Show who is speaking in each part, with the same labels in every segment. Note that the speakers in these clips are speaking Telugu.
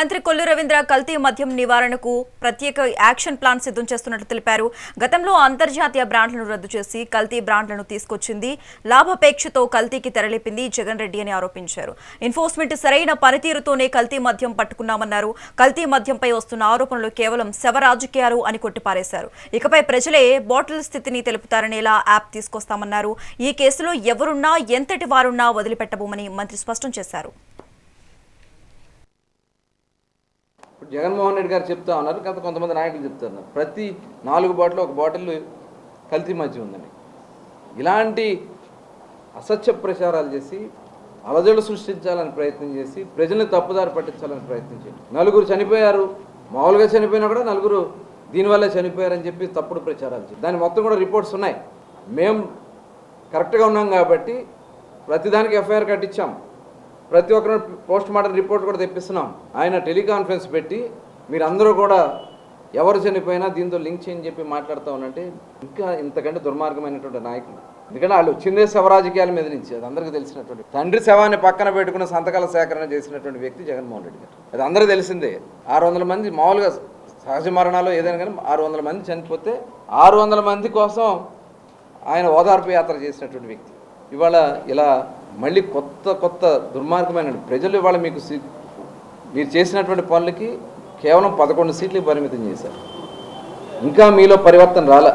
Speaker 1: మంత్రి కొల్లు రవీంద్ర కల్తీ మద్యం నివారణకు ప్రత్యేక యాక్షన్ ప్లాన్ సిద్ధం చేస్తున్నట్లు తెలిపారు. గతంలో అంతర్జాతీయ బ్రాండ్లను రద్దు చేసి కల్తీ బ్రాండ్లను తీసుకొచ్చింది. లాభాపేక్షతో కల్తీకి తెరలేపింది జగన్ రెడ్డి అని ఆరోపించారు. ఎన్ఫోర్స్మెంట్ సరైన పనితీరుతోనే కల్తీ మద్యం పట్టుకున్నామన్నారు. కల్తీ మద్యంపై వస్తున్న ఆరోపణలు కేవలం శవ రాజకీయాలు అని కొట్టిపారేశారు. ఇకపై ప్రజలే బాటిల్ స్థితిని తెలుపుతారనేలా యాప్ తీసుకొస్తామన్నారు. ఈ కేసులో ఎవరున్నా ఎంతటి వారున్నా వదిలిపెట్టబోమని మంత్రి స్పష్టం చేశారు.
Speaker 2: ఇప్పుడు జగన్మోహన్ రెడ్డి గారు చెప్తా ఉన్నారు గత కొంతమంది నాయకులు చెప్తున్నారు ప్రతి నాలుగు బాటిల్ ఒక బాటిల్ కల్తీ మధ్య ఉందని. ఇలాంటి అసత్య ప్రచారాలు చేసి అలజడు సృష్టించాలని ప్రయత్నం చేసి ప్రజల్ని తప్పుదారి పట్టించాలని ప్రయత్నం నలుగురు చనిపోయారు మామూలుగా చనిపోయినా కూడా నలుగురు దీనివల్లే చనిపోయారని చెప్పి తప్పుడు ప్రచారాలు చేసి దాని మొత్తం కూడా రిపోర్ట్స్ ఉన్నాయి. మేము కరెక్ట్గా ఉన్నాం కాబట్టి ప్రతిదానికి ఎఫ్ఐఆర్ కట్టించాం. ప్రతి ఒక్కరు పోస్ట్ మార్టం రిపోర్ట్ కూడా తెప్పిస్తున్నాం. ఆయన టెలికాన్ఫరెన్స్ పెట్టి మీరందరూ కూడా ఎవరు చనిపోయినా దీంతో లింక్ చేయని చెప్పి మాట్లాడుతూ ఉన్నంటే ఇంకా ఇంతకంటే దుర్మార్గమైనటువంటి నాయకులు. ఎందుకంటే వాళ్ళు వచ్చిందే శవరాజకీయాల మీద నుంచి అది అందరికీ తెలిసినటువంటి తండ్రి శవాన్ని పక్కన పెట్టుకున్న సంతకాల సేకరణ చేసినటువంటి వ్యక్తి జగన్మోహన్ రెడ్డి గారు. అది అందరూ తెలిసిందే. ఆరు వందల మంది మామూలుగా సహజ మరణాలు ఏదైనా కానీ ఆరు వందల మంది చనిపోతే ఆరు వందల మంది కోసం ఆయన ఓదార్పు యాత్ర చేసినటువంటి వ్యక్తి. ఇవాళ ఇలా మళ్ళీ కొత్త కొత్త దుర్మార్గమైన ప్రజలు ఇవాళ మీకు మీరు చేసినటువంటి పనులకి కేవలం పదకొండు సీట్లు పరిమితం చేశారు. ఇంకా మీలో పరివర్తన రాలే.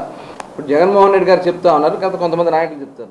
Speaker 2: ఇప్పుడు జగన్మోహన్ రెడ్డి గారు చెప్తా ఉన్నారు గత కొంతమంది నాయకులు చెప్తారు.